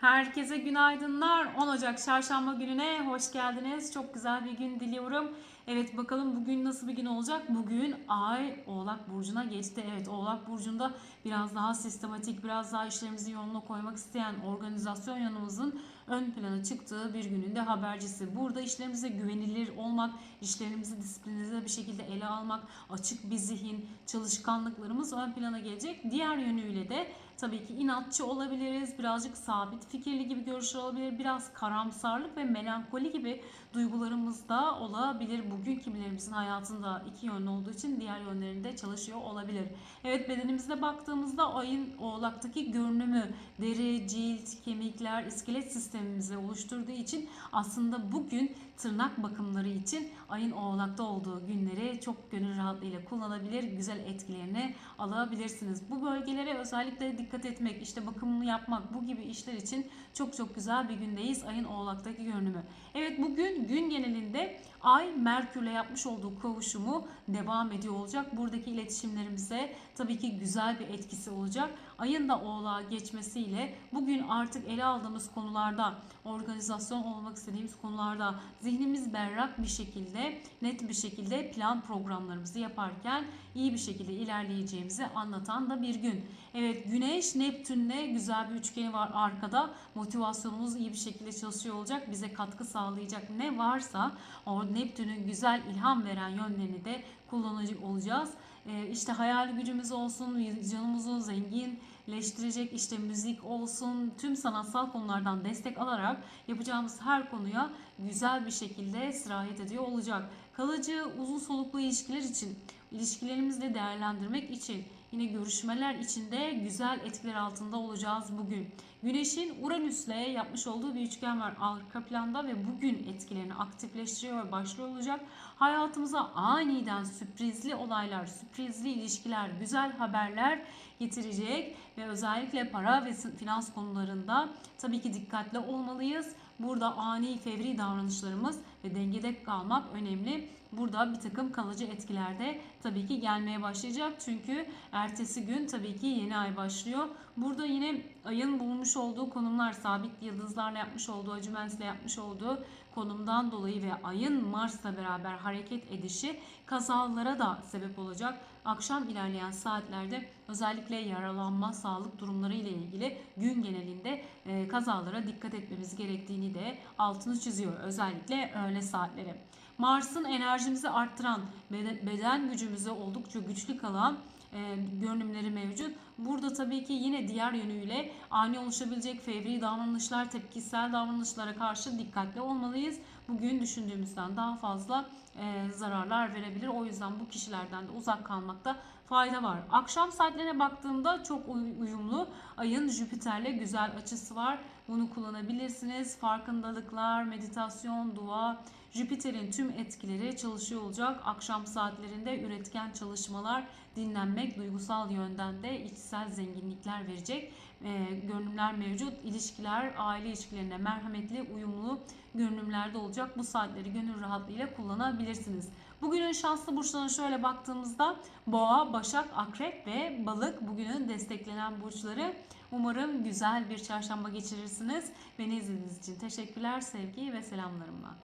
Herkese günaydınlar. 10 Ocak çarşamba gününe hoş geldiniz. Çok güzel bir gün diliyorum. Evet bakalım bugün nasıl bir gün olacak? Bugün Ay Oğlak Burcu'na geçti. Evet Oğlak Burcu'nda biraz daha sistematik, biraz daha işlerimizi yoluna koymak isteyen organizasyon yanımızın ön plana çıktığı bir günün de habercisi. Burada işlerimize güvenilir olmak, işlerimizi disiplinize bir şekilde ele almak, açık bir zihin, çalışkanlıklarımız ön plana gelecek. Diğer yönüyle de tabii ki inatçı olabiliriz, birazcık sabit fikirli gibi görüşler olabilir, biraz karamsarlık ve melankoli gibi duygularımız da olabilir. Bugün kimilerimizin hayatında iki yönlü olduğu için diğer yönlerinde çalışıyor olabilir. Evet bedenimize baktığımızda ayın oğlaktaki görünümü deri, cilt, kemikler, iskelet sistemimizi oluşturduğu için aslında bugün tırnak bakımları için ayın oğlakta olduğu günleri çok gönül rahatlığıyla kullanabilir, güzel etkilerini alabilirsiniz. Bu bölgelere özellikle dikkat etmek, işte bakımını yapmak bu gibi işler için çok çok güzel bir gündeyiz ayın oğlaktaki görünümü. Evet bugün gün genelinde Ay Merkür'le yapmış olduğu kavuşumu devam ediyor olacak. Buradaki iletişimlerimize tabii ki güzel bir etkisi olacak. Ayın da oğlağa geçmesiyle bugün artık ele aldığımız konularda, organizasyon olmak istediğimiz konularda zihnimiz berrak bir şekilde, net bir şekilde plan programlarımızı yaparken iyi bir şekilde ilerleyeceğimizi anlatan da bir gün. Evet Güneş Neptün'le güzel bir üçgeni var arkada. Motivasyonumuz iyi bir şekilde çalışıyor olacak. Bize katkı sağlayacak ne varsa o Neptün'ün güzel ilham veren yönlerini de kullanıcı olacağız. Ee, işte hayal gücümüz olsun, vizyonumuzu zenginleştirecek işte müzik olsun, tüm sanatsal konulardan destek alarak yapacağımız her konuya güzel bir şekilde sirayet ediyor olacak. Kalıcı uzun soluklu ilişkiler için, ilişkilerimizi değerlendirmek için, yine görüşmeler içinde güzel etkiler altında olacağız bugün. Güneşin Uranüs'le yapmış olduğu bir üçgen var arka planda ve bugün etkilerini aktifleştiriyor ve başlıyor olacak. Hayatımıza aniden sürprizli olaylar, sürprizli ilişkiler, güzel haberler getirecek ve özellikle para ve finans konularında tabii ki dikkatli olmalıyız. Burada ani fevri davranışlarımız ve dengede kalmak önemli. Burada bir takım kalıcı etkiler de tabii ki gelmeye başlayacak. Çünkü ertesi gün tabii ki yeni ay başlıyor. Burada yine ayın bulmuş olduğu konumlar sabit yıldızlarla yapmış olduğu, acümensle yapmış olduğu konumdan dolayı ve ayın Mars'la beraber hareket edişi kazalara da sebep olacak. Akşam ilerleyen saatlerde özellikle yaralanma, sağlık durumları ile ilgili gün genelinde e, kazalara dikkat etmemiz gerektiğini de altını çiziyor. Özellikle öğle saatleri. Mars'ın enerjimizi arttıran, beden gücümüzü oldukça güçlü kalan görünümleri mevcut. Burada tabii ki yine diğer yönüyle ani oluşabilecek fevri davranışlar, tepkisel davranışlara karşı dikkatli olmalıyız. Bugün düşündüğümüzden daha fazla e, zararlar verebilir. O yüzden bu kişilerden de uzak kalmakta fayda var. Akşam saatlerine baktığımda çok uyumlu. Ayın Jüpiter'le güzel açısı var. Bunu kullanabilirsiniz. Farkındalıklar, meditasyon, dua, Jüpiter'in tüm etkileri çalışıyor olacak. Akşam saatlerinde üretken çalışmalar, dinlenmek, duygusal yönden de içsel zenginlikler verecek e, görünümler mevcut. İlişkiler, aile ilişkilerine merhametli, uyumlu görünümlerde olacak. Bu saatleri gönül rahatlığıyla kullanabilirsiniz. Bugünün şanslı burçlarına şöyle baktığımızda Boğa, Başak, Akrep ve Balık bugünün desteklenen burçları. Umarım güzel bir çarşamba geçirirsiniz. Beni izlediğiniz için teşekkürler, sevgi ve selamlarımla.